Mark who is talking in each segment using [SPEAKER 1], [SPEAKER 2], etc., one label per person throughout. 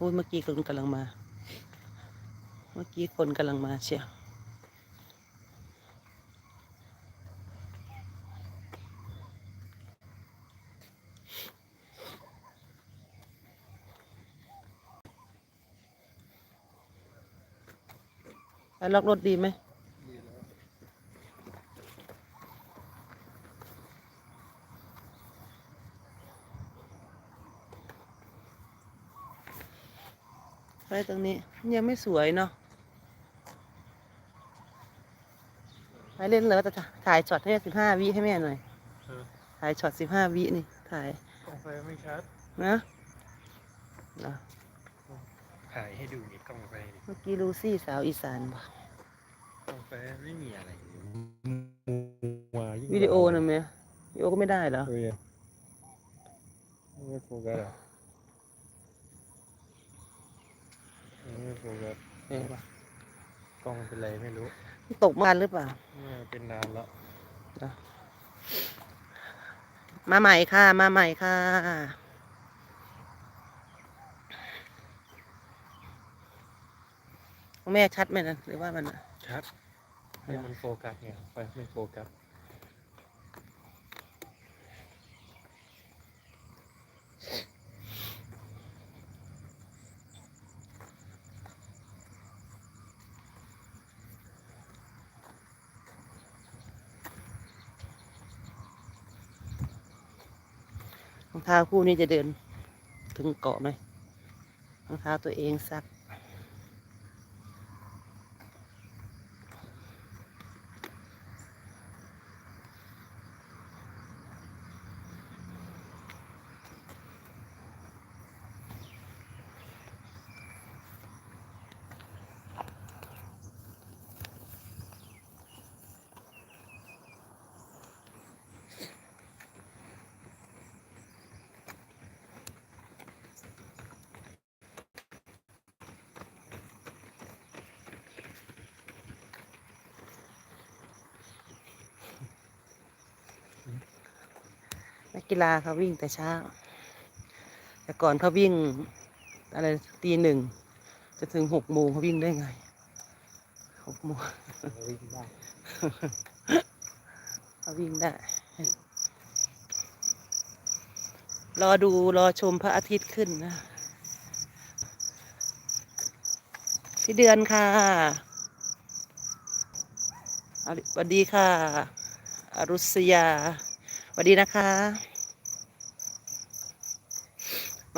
[SPEAKER 1] โอ้ยเมื่อกี้คนกำลังมา เมื่อกี้คนกำลังมาเชียวไปล็อกรถดีไหม ไปตรงนี้ ยังไม่สวยเนาะไปเล่นเลยว่าจะถ่ายช็อตให้สิบห้าวิให้แม่หน่อย
[SPEAKER 2] เออ
[SPEAKER 1] ถ่ายช็อตสิบห้าวินี่ ถ่าย
[SPEAKER 2] กล้องไฟไม่ชัด
[SPEAKER 1] นะนะ
[SPEAKER 2] ถ่ายให้ดูนี่กล้องไฟนี่
[SPEAKER 1] เมื่อกี้ลูซี่สาวอีสานบอก
[SPEAKER 2] กล้องไฟไม่มีอะไรมัวยิ่ง
[SPEAKER 1] วิดีโอนะแม่วิดีโอก็ไม่ได้เหรอ
[SPEAKER 2] เออไม่โฟกัส อะไม่โฟกัส
[SPEAKER 1] เออว่ะ
[SPEAKER 2] กล้องเป็นไรไม่รู้
[SPEAKER 1] ตกมันหรือเปล่า
[SPEAKER 2] น่าจะเป็นนานแล้ว
[SPEAKER 1] มาใหม่ค่ะ มาใหม่ค่ะ แม่ชัดไหมนะหรือว่ามันอะ
[SPEAKER 2] ชัดให้มันโฟกัสไงไฟไม่โฟกัส
[SPEAKER 1] เท้าคู่นี้จะเดินถึงเกาะไหมรองเท้าตัวเองซัก กีฬาเขาวิ่งแต่เช้า แต่ก่อนเขาวิ่งอะไรตีหนึ่งจะถึงหกโมงเขาวิ่งได้ไงหกโมง
[SPEAKER 2] วิ่งได้
[SPEAKER 1] เขาวิ่งได้ รอดูรอชมพระอาทิตย์ขึ้นนะพี่เดือนค่ะสวัสดีค่ะ อรุษยาสวัสดีนะคะ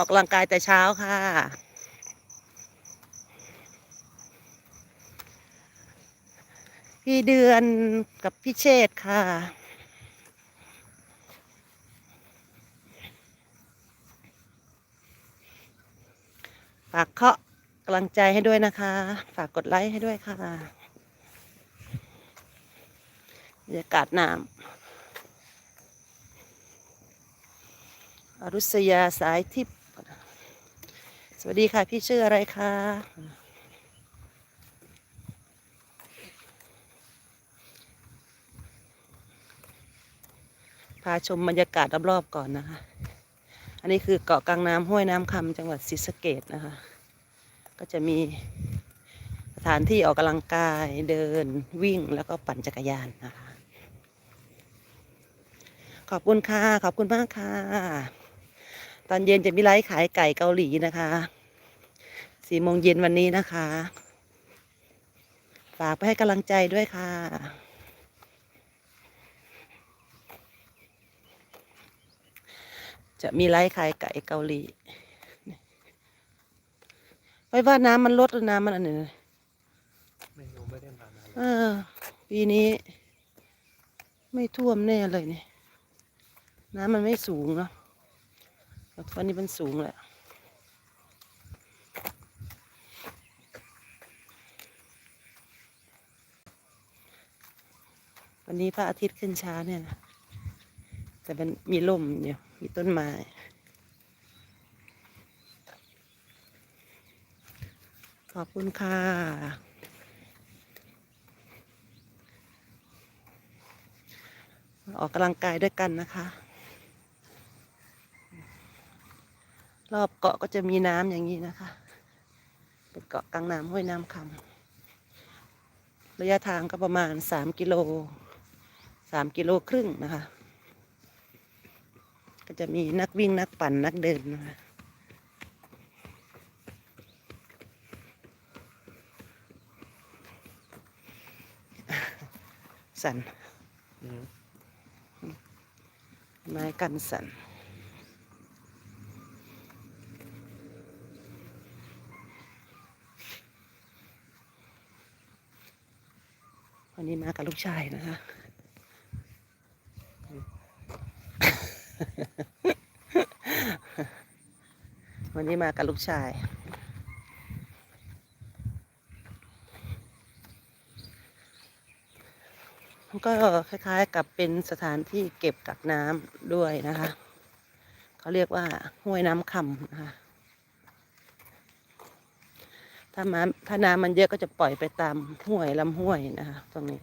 [SPEAKER 1] ออกกำลังกายแต่เช้าค่ะ พี่เดือนกับพี่เชษฐ์ค่ะฝากเคาะกำลังใจให้ด้วยนะคะ ฝากกดไลค์ให้ด้วยค่ะบรรยากาศน้ำอรุษยาสายทิพย์ สวัสดีค่ะ พี่ชื่ออะไรคะพาชมบรรยากาศรอบๆก่อนนะคะ อันนี้คือเกาะกลางน้ำห้วยน้ำคำจังหวัดศรีสะเกดนะคะ ก็จะมีสถานที่ออกกำลังกายเดินวิ่งแล้วก็ปั่นจักรยานนะคะ ขอบคุณค่ะ ขอบคุณมากค่ะ ตอนเย็นจะมีไลฟ์ขายไก่เกาหลีนะคะสี่โมงเย็นวันนี้นะคะ ฝากไปให้กำลังใจด้วยค่ะ จะมีไลฟ์ขายไก่เกาหลีไว้ว่าน้ำมันลดหรือน้ำมันอันไหน
[SPEAKER 2] ไม่รู้ไม่ได้มานาน
[SPEAKER 1] เออ ปีนี้ ไม่ท่วมแน่เลยเนี่ย น้ำมันไม่สูงเนาะ วันนี้มันสูงแหละวันนี้พระอาทิตย์ขึ้นช้าเนี่ยนะแต่มันมีลมเนี่มีต้นไม้ขอบคุณค่ะ ออกกำลังกายด้วยกันนะคะ รอบเกาะก็จะมีน้ำอย่างนี้นะคะ เป็นเกาะกลางน้ำห้วยน้ำคำระยะทางก็ประมาณสามกิโลสามกิโลครึ่งนะคะ ก็จะมีนักวิ่งนักปั่นนักเดินนะคะสัน
[SPEAKER 2] อืม
[SPEAKER 1] ไม้กันสัน วันนี้มากับลูกชายนะคะวันนี้มากับลูกชาย ก็คล้ายๆกับเป็นสถานที่เก็บกักน้ำด้วยนะคะ เขาเรียกว่าห้วยน้ำคำนะคะถ้ามา ถ้าน้ำมันเยอะก็จะปล่อยไปตามห้วยลำห้วยนะคะตรงนี้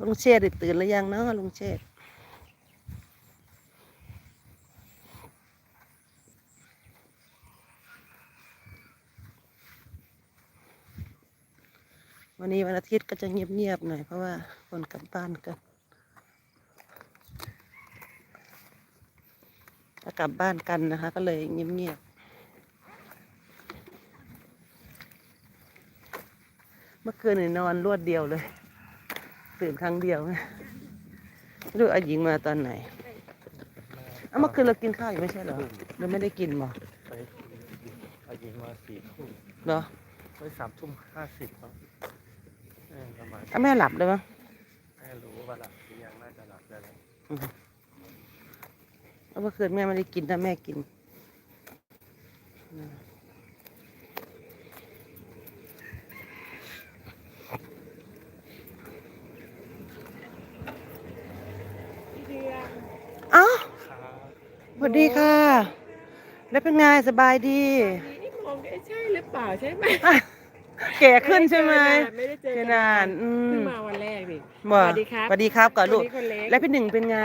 [SPEAKER 1] ลุงเชษฐ์ได้ตื่นหรือยังเนาะลุงเชษ วันนี้วันอาทิตย์ก็จะเงียบๆหน่อยเพราะว่าคนกลับบ้านกันถ้ากลับบ้านกันนะคะ ก็เลยเงียบๆเมื่อคืนนี่นอนรวดเดียวเลย ตื่นครั้งเดียวไงไม่รู้อาหญิงมาตอนไหนเอาเมื่อคืนเรากินข้าวอยู่ไม่ใช่เหรอเราไม่ได้กินหรอ
[SPEAKER 2] ไปเอายิงมาสี่ทุ่ม
[SPEAKER 1] เหรอ
[SPEAKER 2] ไว้สามทุ่มห้าสิบครับ เออประมาณ
[SPEAKER 1] เอาแม่หลับเลยมั้ง
[SPEAKER 2] ไม่รู้ว่าหลับหรือยังน่าจะหลับได้แล้ว
[SPEAKER 1] เอาเมื่อคืนแม่ไม่ได้กินถ้าแม่กินอืมเอ้า
[SPEAKER 2] ครับ
[SPEAKER 1] สวัสดีค่ะ แล้วเป็นไงสบายดี
[SPEAKER 3] นี่มองได้ใช่หรือเปล่าใช่ไหม
[SPEAKER 1] แก่ขึ้นใช่ไหม
[SPEAKER 3] ไม่ได้เจอ
[SPEAKER 1] เจอ
[SPEAKER 3] กัน
[SPEAKER 1] นานอืม
[SPEAKER 3] เพิ่งมาวันแรกดิ
[SPEAKER 1] บ่
[SPEAKER 3] สวัสดีครับ
[SPEAKER 1] สวัสดีครับก่อนลูก
[SPEAKER 3] คนนี้คนเล็ก
[SPEAKER 1] แล้วพี่หนึ่งเป็นไง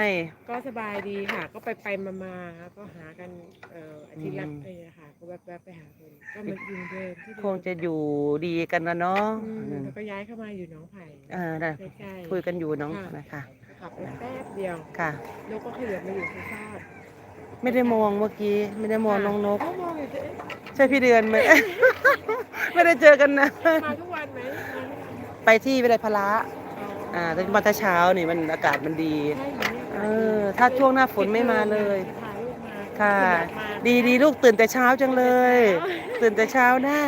[SPEAKER 3] ก็สบายดีค่ะ ก็ไปไปมามาก็หากันเอ่ออาทิตย์ละ
[SPEAKER 1] อืม
[SPEAKER 3] เอ้ยค่ะก็แวบๆไปหาคนก็มันอยู่เดิมที่เดิม
[SPEAKER 1] คงจะอยู่ดีกันนะเนาะ
[SPEAKER 3] อืม
[SPEAKER 1] อืม
[SPEAKER 3] แล้วก็ย้ายเข้ามาอยู่หน้องไผ่
[SPEAKER 1] อ่าได้
[SPEAKER 3] ใกล้ๆ
[SPEAKER 1] คุยกันอยู่น้อง
[SPEAKER 3] ค่ะ
[SPEAKER 1] นะคะ
[SPEAKER 3] กลับไปแป๊บเดียว
[SPEAKER 1] ค่ะ
[SPEAKER 3] แล้วก็ขยับมาอยู่สุชาติ
[SPEAKER 1] ไม่ได้มองเมื่อกี้ไม่ได้มองน้องนก
[SPEAKER 3] เขามองอยู่เอ๊ะ
[SPEAKER 1] ใช่พี่เดือนไหม ไม่ได้เจอกันนะ
[SPEAKER 3] มาทุกวันไหมมาทุกวัน
[SPEAKER 1] ไปที่วิไลพละ
[SPEAKER 3] อ๋อ
[SPEAKER 1] อ่าตอนมาแต่เช้านี่มันอากาศมันดี
[SPEAKER 3] ใช่ไหม
[SPEAKER 1] เออ ถ้าช่วงหน้าฝนไม่มาเลย
[SPEAKER 3] พาลูกมา
[SPEAKER 1] ค่ะ
[SPEAKER 3] อยากมา
[SPEAKER 1] ดีดีลูกตื่นแต่เช้าจังเลย ตื่นแต่เช้าได้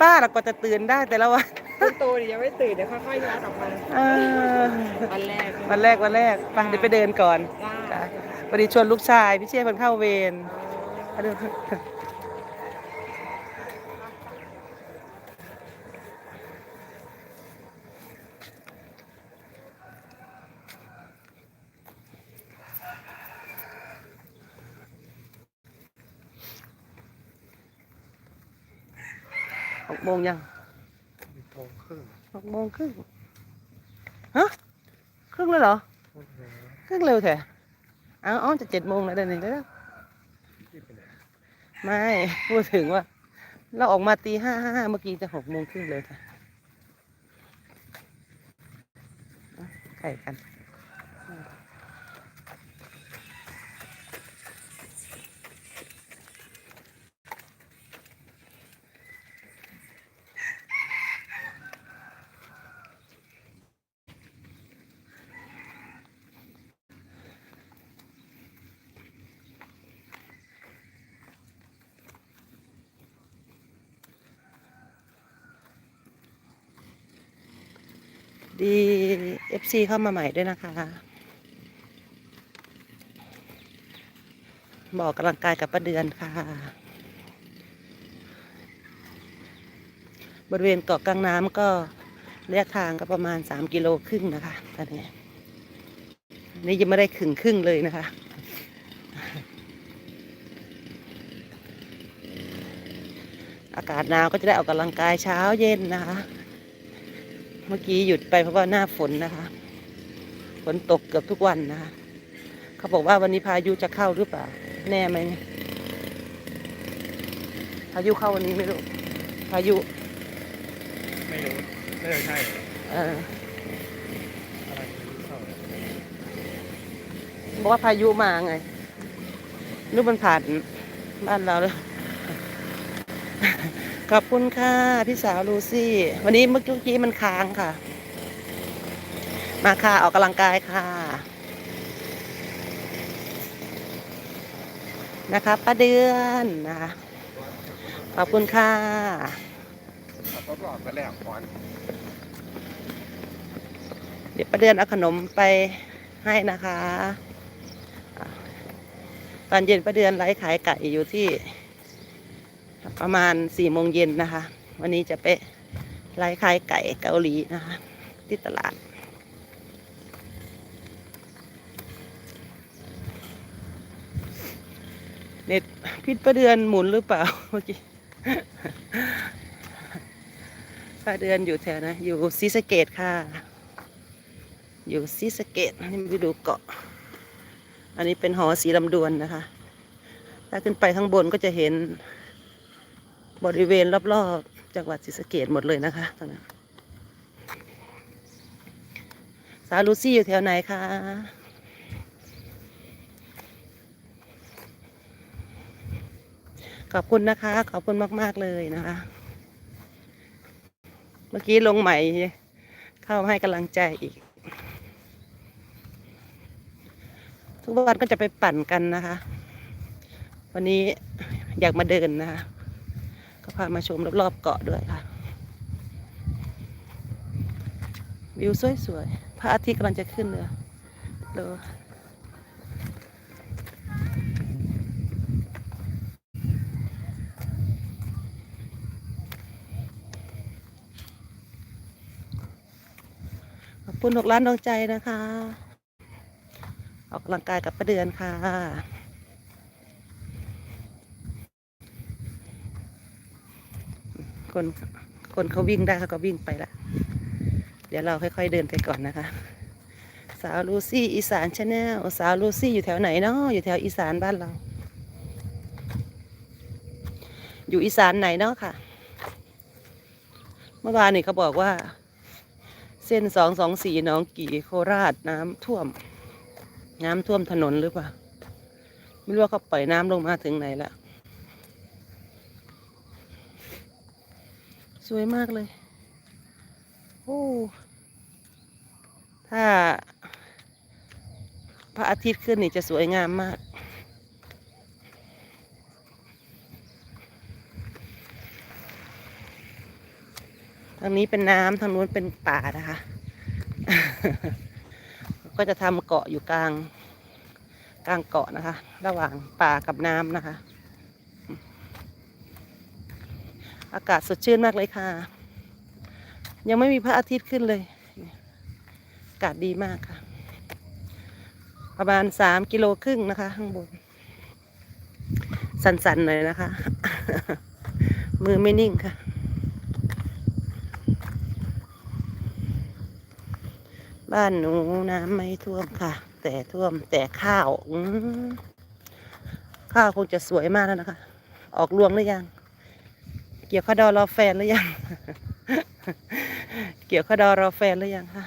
[SPEAKER 1] ป้าเราก็จะตื่นได้แต่ละวัน
[SPEAKER 3] คนโตเนี่ยยังไม่ตื่นเดี๋ยวค่อยๆย้อนออกมา
[SPEAKER 1] เออ
[SPEAKER 3] วันแรก
[SPEAKER 1] วันแรกวันแรกไปเดี๋ยวไปเดินก่อน
[SPEAKER 3] ได้
[SPEAKER 1] พอดีชวนลูกชาย พี่เชี่ยมันเข้าเวรเอาดูหกโมงยัง
[SPEAKER 2] มีโมงครึ่ง
[SPEAKER 1] หกโมงครึ่งฮะ ครึ่งเลยเหรอ ครึ่งเร็วแท้ เอาเอ๋อจะเจ็ดโมงแล้วเดี๋ยวนี้แล้ว
[SPEAKER 2] ไม่
[SPEAKER 1] พูดถึงว่า เราออกมาตีห้าห้าเมื่อกี้จะหกโมงครึ่งเลยค่ะอะไข่กัน ดีเอฟซีเข้ามาใหม่ด้วยนะคะ บอกกำลังกายกับป้าเดือนค่ะ บริเวณเกาะกลางน้ำก็ระยะทางก็ประมาณสามกิโลครึ่งนะคะตอนนี้นี่ยังไม่ได้ขึงครึ่งเลยนะคะอากาศหนาวก็จะได้ออกกำลังกายเช้าเย็นนะคะ เมื่อกี้หยุดไปเพราะว่าหน้าฝนนะคะ ฝนตกเกือบทุกวันนะคะ เขาบอกว่าวันนี้พายุจะเข้าหรือเปล่า แน่ไหมเนี่ยพายุเข้าวันนี้ไม่รู้ พายุ
[SPEAKER 2] ไม่รู้ไม่ใช่
[SPEAKER 1] เออ
[SPEAKER 2] อะไรเข้า
[SPEAKER 1] บอกว่าพายุมาไงนึกมันผ่านบ้านเราเลย ขอบคุณค่ะ พี่สาวลูซี่ วันนี้เมื่อกี้มันค้างค่ะ มาค่ะ ออกกำลังกายค่ะ นะคะป้าเดือนนะคะขอบคุณค่ะ
[SPEAKER 2] ขับรถหลอดไปแล้วก่อน
[SPEAKER 1] เดี๋ยวป้าเดือนเอาขนมไปให้นะคะอะตอนเย็นป้าเดือนไลฟ์ขายไก่อยู่ที่ ประมาณสี่โมงเย็นนะคะ วันนี้จะไปไลฟ์ขายไก่เกาหลีนะคะ ที่ตลาด เน็ตพิษป้าเดือนหมุนหรือเปล่าเมื่อกี้ป้าเดือนอยู่แถวนะ อยู่ศรีสเกดค่ะ อยู่ศรีสเกดนี่ไปดูเกาะ อันนี้เป็นหอสีลำดวนนะคะ ถ้าขึ้นไปข้างบนก็จะเห็น บริเวณรอบๆจังหวัดศรีสะเกดหมดเลยนะคะตรงนั้นสาวลูซี่อยู่แถวไหนคะขอบคุณนะคะ ขอบคุณมาก ๆ เลยนะคะ เมื่อกี้ลงใหม่ เข้าให้กำลังใจอีก ทุกวันก็จะไปปั่นกันนะคะ วันนี้อยากมาเดินนะคะ ก็พามาชมรอบๆเกาะด้วยค่ะ วิวสวยๆพระอาทิตย์กำลังจะขึ้นเลยเร็วขอบคุณหกล้านดวงใจนะคะ ออกกำลังกายกับประเดือนค่ะ คนคนเขาวิ่งได้เขาก็วิ่งไปละเดี๋ยวเราค่อยๆเดินไปก่อนนะคะ สาวลูซี่อีสานชาแนลสาวลูซี่อยู่แถวไหนเนาะอยู่แถวอีสานบ้านเรา อยู่อีสานไหนเนาะค่ะ เมื่อวานนี่เขาบอกว่า เส้นสองสองสี่น้องกี่โคราชน้ำท่วม น้ำท่วมถนนหรือเปล่า ไม่รู้ว่าเขาปล่อยน้ำลงมาถึงไหนและ สวยมากเลย โอ้ ถ้า พระอาทิตย์ขึ้นนี่จะสวยงามมาก ทางนี้เป็นน้ำทางนู้นเป็นป่านะคะ ก็จะทำเกาะอยู่กลาง กลางเกาะนะคะ ระหว่างป่ากับน้ำนะคะ อากาศสดชื่นมากเลยค่ะ ยังไม่มีพระอาทิตย์ขึ้นเลย อากาศดีมากค่ะ ประมาณสามกิโลครึ่งนะคะ ข้างบน สันๆหน่อยนะคะ มือไม่นิ่งค่ะ บ้านหนูน้ำไม่ท่วมค่ะ แต่ท่วมแต่ข้าวข้าวคงจะสวยมากแล้วนะคะ ออกรวงหรือยัง เกี่ยวข้าดอรอแฟนหรือยัง เกี่ยวข้าดอรอแฟนหรือยังคะ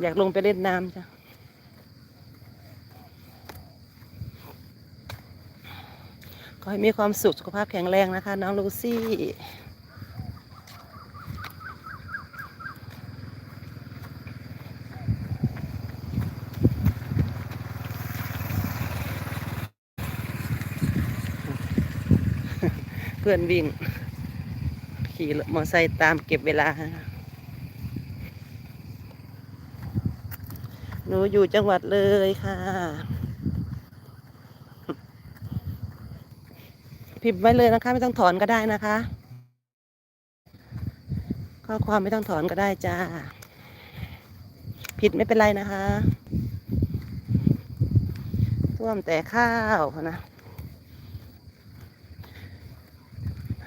[SPEAKER 1] อยากลงไปเล่นน้ำจ้ะขอให้มีความสุขสุขภาพแข็งแรงนะคะ น้องลูซี่ พื่อนวิ่ง ขี่มอไซค์ตามเก็บเวลา หนูอยู่จังหวัดเลยค่ะ พิมพ์ไว้เลยนะคะ ไม่ต้องถอนก็ได้นะคะ ข้อความไม่ต้องถอนก็ได้จ้า ผิดไม่เป็นไรนะคะท่วมแต่ข้าวนะ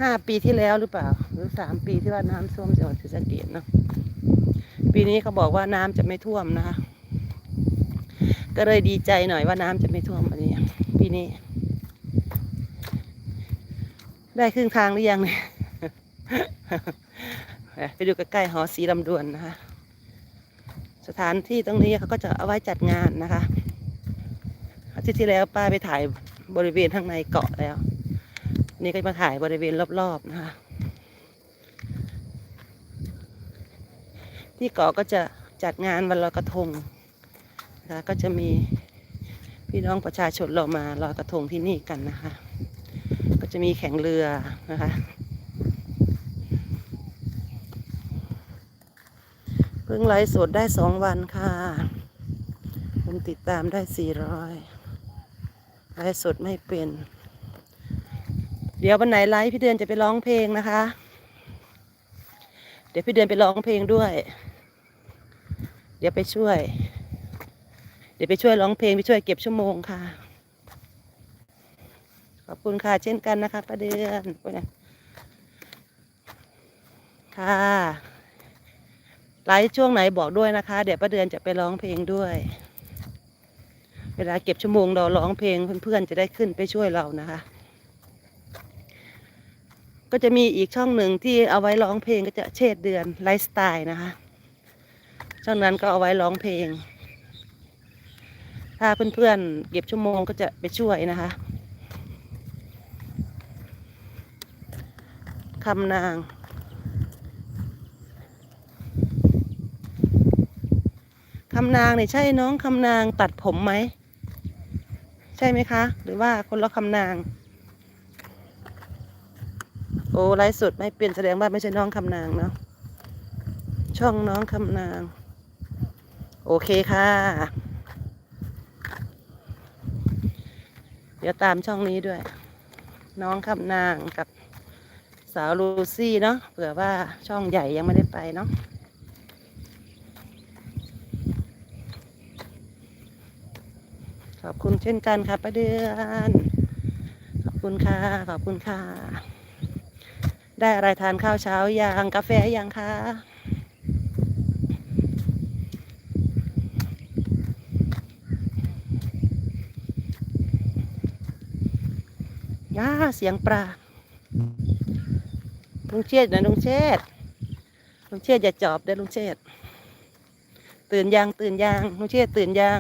[SPEAKER 1] ห้าปีที่แล้วหรือเปล่า หรือสามปีที่ว่าน้ำท่วมจังหวัดศรีสะเกษเนาะปีนี้เขาบอกว่าน้ำจะไม่ท่วมนะคะ ก็เลยดีใจหน่อยว่าน้ำจะไม่ท่วมอันนี้ปีนี้ ได้ครึ่งทางหรือยังเนี่ยไปดูใกล้ๆหอสีลำดวนนะคะ สถานที่ตรงนี้เขาก็จะเอาไว้จัดงานนะคะอาทิตย์ที่แล้วป้าไปถ่ายบริเวณข้างในเกาะแล้ว นี่ก็มาถ่ายบริเวณรอบๆนะคะที่เกาะก็จะจัดงานวันลอยกระทงนะคะก็จะมีพี่น้องประชาชนเรามาลอยกระทงที่นี่กันนะคะ ก็จะมีแข่งเรือนะคะเพิ่งไลฟ์สดได้สองวันค่ะคนติดตามได้สี่ร้อยไลฟ์สดไม่เป็น เดี๋ยววันไหนไลฟ์พี่เดือนจะไปร้องเพลงนะคะ เดี๋ยวพี่เดือนไปร้องเพลงด้วย เดี๋ยวไปช่วย เดี๋ยวไปช่วยร้องเพลงไปช่วยเก็บชั่วโมงค่ะ ขอบคุณค่ะเช่นกันนะคะป้าเดือนค่ะไลฟ์ช่วงไหนบอกด้วยนะคะ เดี๋ยวป้าเดือนจะไปร้องเพลงด้วย เวลาเก็บชั่วโมงเราร้องเพลงเพื่อนๆจะได้ขึ้นไปช่วยเรานะคะ ก็จะมีอีกช่องหนึ่งที่เอาไว้ร้องเพลงก็จะเชษเดือนไลฟ์สไตล์นะคะ ช่องนั้นก็เอาไว้ร้องเพลง ถ้าเพื่อนๆเก็บชั่วโมงก็จะไปช่วยนะคะคำนางคำนางเนี่ยใช่น้องคำนางตัดผมไหม ใช่ไหมคะ หรือว่าคนละคำนาง อ้ไลฟ์สดไม่เป็นแสดงว่าไม่ใช่น้องคำนางเนาะช่องน้องคำนาง โอเคค่ะ เดี๋ยวตามช่องนี้ด้วย น้องคำนางกับสาวลูซี่เนาะเผื่อว่าช่องใหญ่ยังไม่ได้ไปเนาะขอบคุณเช่นกันค่ะป้าเดือน ขอบคุณค่ะ ขอบคุณค่ะ ได้อะไรทานข้าวเช้ายังกาแฟยังคะย่าเสียงปลาลุงเชษฐ์นะลุงเชษฐ์ลุงเชษฐ์อย่าจอบเด้ลุงเชษฐ์ตื่นยังตื่นยังลุงเชษฐ์ตื่นยัง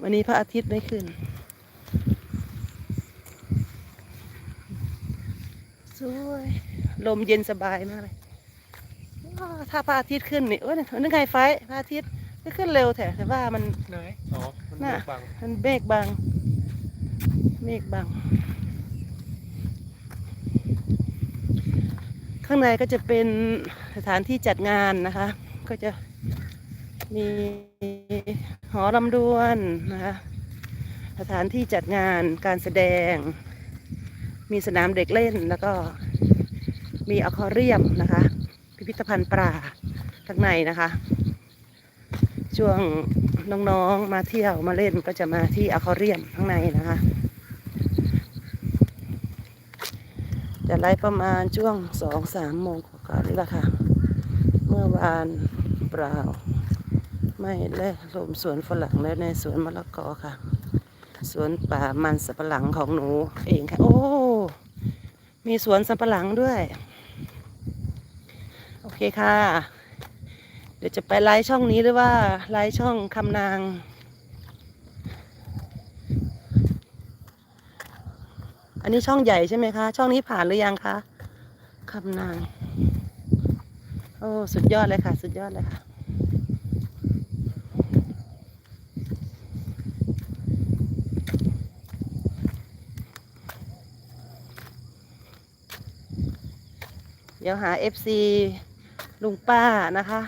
[SPEAKER 1] วันนี้พระอาทิตย์ไม่ขึ้น สวย ลมเย็นสบายมากเลยอ้าวถ้าพระอาทิตย์ขึ้นนี่เอ้ยนึกไงไฟพระอาทิตย์ไม่ขึ้นเร็วแต่แต่ว่ามัน
[SPEAKER 2] ไหนอ๋อมัน
[SPEAKER 1] น่ะ
[SPEAKER 2] เบิกบัง
[SPEAKER 1] มันเมฆบังเมฆบัง ข้างในก็จะเป็นสถานที่จัดงานนะคะ ก็จะมีหอลำดวนนะคะ สถานที่จัดงานการแสดง มีสนามเด็กเล่นแล้วก็มีอควาเรียมนะคะ พิพิธภัณฑ์ปลาข้างในนะคะ ช่วงน้องๆมาเที่ยวมาเล่นก็จะมาที่อควาเรียมข้างในนะคะ จะไล่ประมาณช่วงสองสามโมงกว่าๆนี่ละค่ะ เมื่อวานเปล่า ไม่และลมสวนฝรั่งและในสวนมะละกอค่ะ สวนป่ามันสับปะหลังของหนูเองค่ะ โอ้ มีสวนสับปะหลังด้วย โอเคค่ะ เดี๋ยวจะไปไลฟ์ช่องนี้หรือว่าไลฟ์ช่องคำนางอันนี้ช่องใหญ่ใช่ไหมคะ ช่องนี้ผ่านหรือยังคะคำนาง โอ้ สุดยอดเลยค่ะ สุดยอดเลยค่ะ เดี๋ยวหาเอฟซีลุงป้านะคะ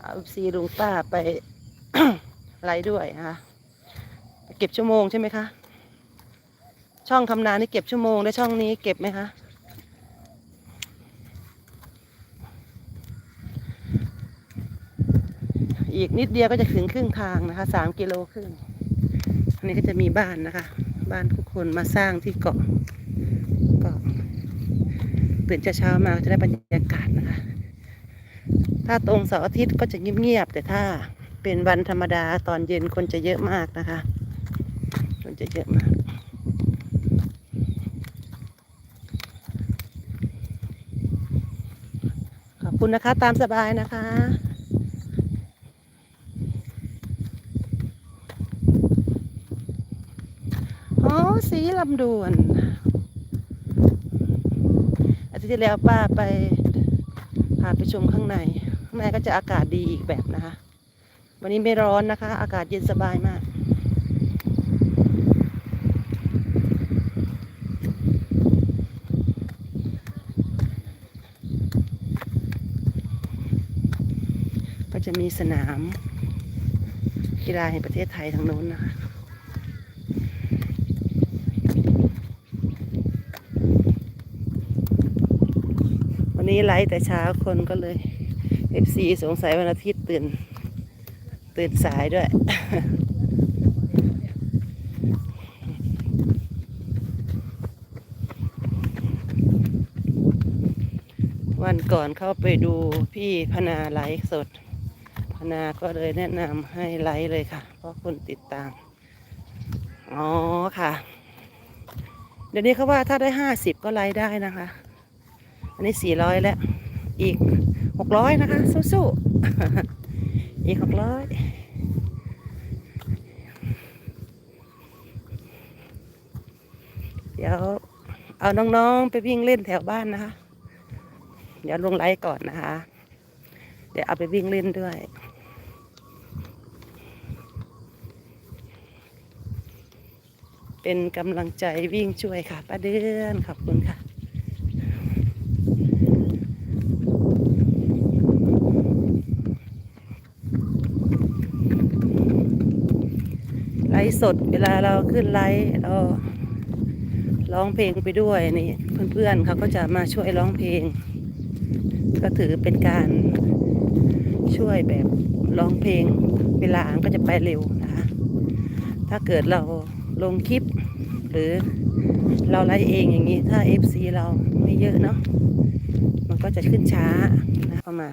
[SPEAKER 1] เอฟซีลุงป้าไปไลฟ์ด้วยนะคะเก็บชั่วโมงใช่ไหมคะช่องทำนานี่เก็บชั่วโมงได้ช่องนี้เก็บไหมคะอีกนิดเดียวก็จะถึงครึ่งทางนะคะสามกิโลครึ่งอันนี้ก็จะมีบ้านนะคะ บ้านทุกคนมาสร้างที่เกาะเกาะ ตื่นเช้าๆมาจะได้บรรยากาศนะคะ ถ้าตรงเสาร์อาทิตย์ก็จะเงียบๆแต่ถ้าเป็นวันธรรมดาตอนเย็นคนจะเยอะมากนะคะ คนจะเยอะมากขอบคุณนะคะตามสบายนะคะอ๋อสีลำดวน ทิตย์ที่แล้วป้าไปพาไปชมข้างในข้างในก็จะอากาศดีอีกแบบนะคะ วันนี้ไม่ร้อนนะคะ อากาศเย็นสบายมากก็จะมีสนามกีฬาแห่งประเทศไทยทางโน้นนะคะ นี้ไลฟ์แต่เช้าคนก็เลย FC สงสัยวันอาทิตย์ตื่น ตื่นสายด้วย วันก่อนเข้าไปดูพี่พนาไลฟ์สด พนาก็เลยแนะนำให้ไลฟ์เลยค่ะ เพราะคนติดตาม อ๋อค่ะ เดี๋ยวนี้เขาว่าถ้าได้ห้าสิบก็ไลฟ์ได้นะคะ อันนี้สี่ร้อยแล้ว อีกหกร้อยนะคะ สู้ๆ อีกหกร้อยเดี๋ยวเอาน้องๆ ไปวิ่งเล่นแถวบ้านนะคะ เดี๋ยวลงไลฟ์ก่อนนะคะ เดี๋ยวเอาไปวิ่งเล่นด้วยเป็นกำลังใจวิ่งช่วยค่ะป้าเดือนขอบคุณค่ะ ฟ์สด เวลาเราขึ้นไลฟ์เราร้องเพลงไปด้วยนี่เพื่อนๆเขาก็จะมาช่วยร้องเพลง ก็ถือเป็นการช่วยแบบร้องเพลง เวลาก็จะไปเร็วนะคะ ถ้าเกิดเราลงคลิป หรือเราไลฟ์เองอย่างนี้ ถ้า FC เราไม่เยอะเนาะมันก็จะขึ้นช้านะเข้ามา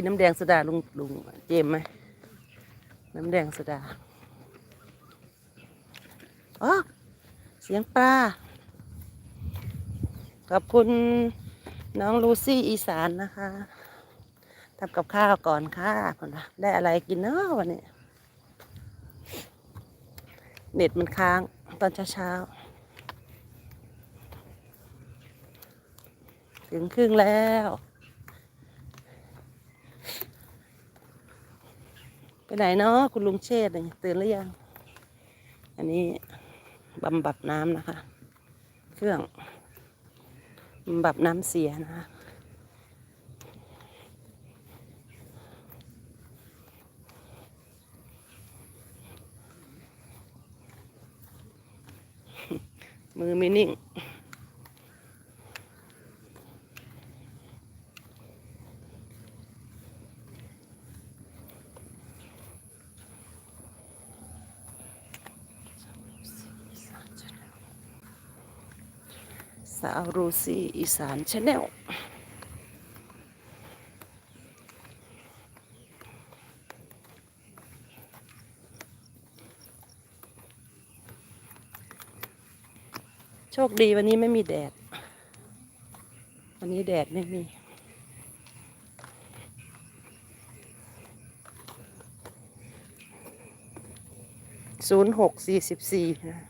[SPEAKER 1] กินน้ำแดงโซดาลุงลุงเจมไหมน้ำแดงโซดาอ๋อเสียงปลาขอบคุณน้องลูซี่อีสานนะคะทำกับข้าวก่อนค่ะคนละได้อะไรกินเนาะวันนี้ เน็ตมันค้างตอนเช้าๆถึงครึ่งแล้ว ไปไหนเนาะคุณลุงเชษฐ์นี่ตื่นหรือยัง อันนี้บำบัดน้ำนะคะ เครื่องบำบัดน้ำเสียนะคะมือไม่นิ่ง สาวรูซี่อีสานชาแนลโชคดีวันนี้ไม่มีแดด วันนี้แดดไม่มีศูนย์หกสี่สิบสี่นะ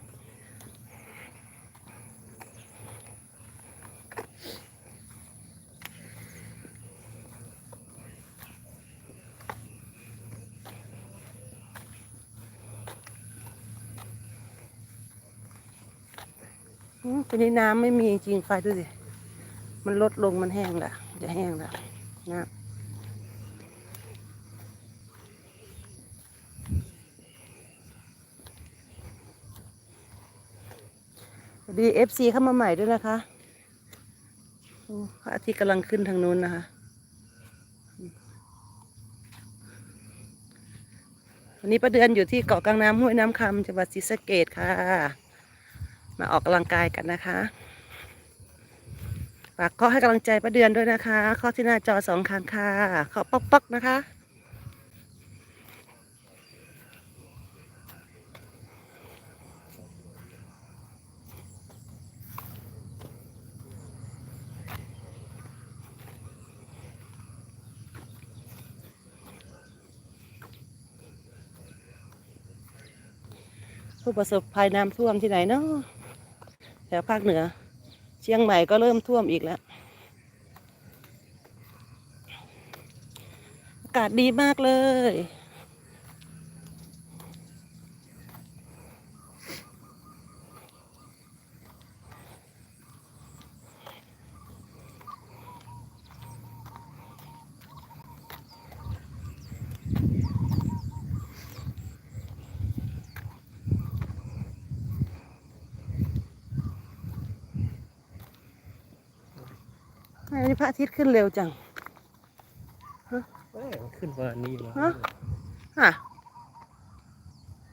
[SPEAKER 1] อืมทีนี้น้ำไม่มีจริงไฟดูสิ มันลดลงมันแห้งละจะแห้งละนะดีเอฟซีเข้ามาใหม่ด้วยนะคะพระอาทิตย์กำลังขึ้นทางนู้นนะคะ วันนี้ประเดือนอยู่ที่เกาะกลางน้ำห้วยน้ำคำจังหวัดศรีสะเกดค่ะ มาออกกำลังกายกันนะคะฝากข้อให้กำลังใจประเดือนด้วยนะคะ ข้อที่หน้าจอสองครั้งค่ะขอป๊อกป๊อกๆนะคะผู้ประสบภัยน้ำท่วมที่ไหนเนาะ แถวภาคเหนือ เชียงใหม่ก็เริ่มท่วมอีกแล้ว อากาศดีมากเลย ทำไมวันนี้พ ระอาทิตย์ขึ้นเร็วจัง
[SPEAKER 2] เอ้ยมันขึ้นมานี่มา
[SPEAKER 1] ฮะฮะ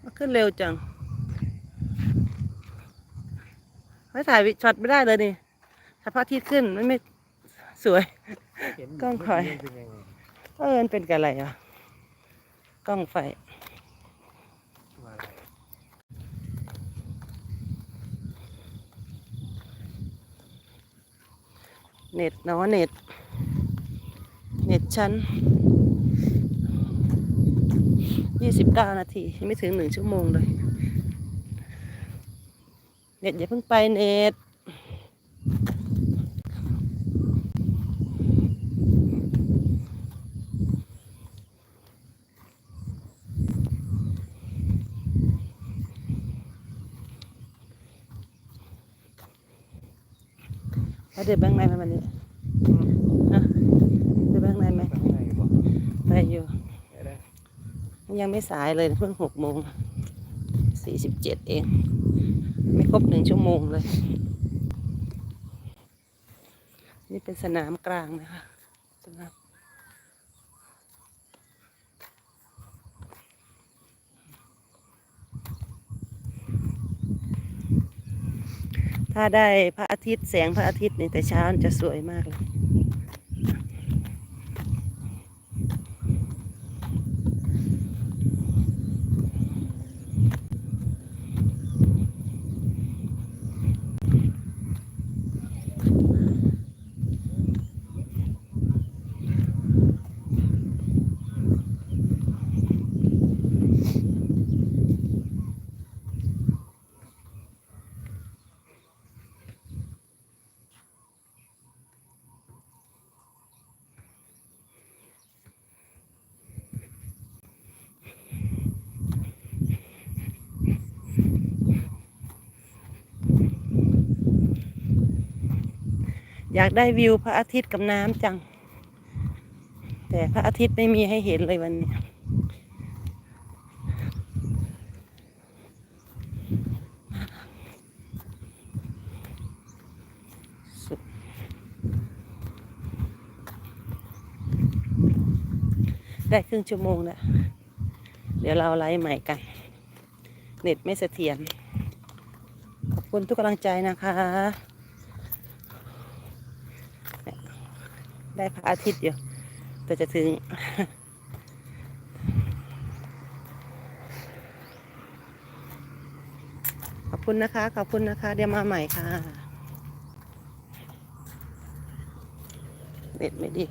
[SPEAKER 1] มันขึ้นเร็วจัง ไม่ถ่ายวิช็อตไม่ได้เลยนี่ถ้าพระอาทิตย์ขึ้นมันไม่สวย
[SPEAKER 2] เห็น
[SPEAKER 1] กล้องคอย
[SPEAKER 2] เมื่กี้เป็นยังไง
[SPEAKER 1] เออมันเป็นกับอะไรอะ กล้องไฟ
[SPEAKER 2] มาอะไร
[SPEAKER 1] เน็ตเนาะเน็ต เน็ตชั้นยี่สิบเก้านาทียังไม่ถึงหนึ่งชั่วโมงเลย เน็ตอย่าเพิ่งไปเน็ต เดี๋ยวแบงค์ไหนมาวันนี้ฮะเดี๋ยวแบงค์ไหนไหม
[SPEAKER 2] ข้างในบอก
[SPEAKER 1] ไปอยู่ ยังไม่สายเลยเพิ่งหกโมงสี่สิบเจ็ดเอง ไม่ครบหนึ่งชั่วโมงเลย นี่เป็นสนามกลางนะคะสนาม ถ้าได้พระอาทิตย์แสงพระอาทิตย์นี่แต่เช้ามันจะสวยมากเลย อยากได้วิวพระอาทิตย์กับน้ำจัง แต่พระอาทิตย์ไม่มีให้เห็นเลยวันนี้ ได้ครึ่งชั่วโมงแล้ว เดี๋ยวเราไลฟ์ใหม่กัน เน็ตไม่เสถียรขอบคุณทุกกำลังใจนะคะ ได้พระอาทิตย์อยู่แต่จะถึง ขอบคุณนะคะ ขอบคุณนะคะ เดี๋ยวมาใหม่ค่ะเด็ดไม่ดี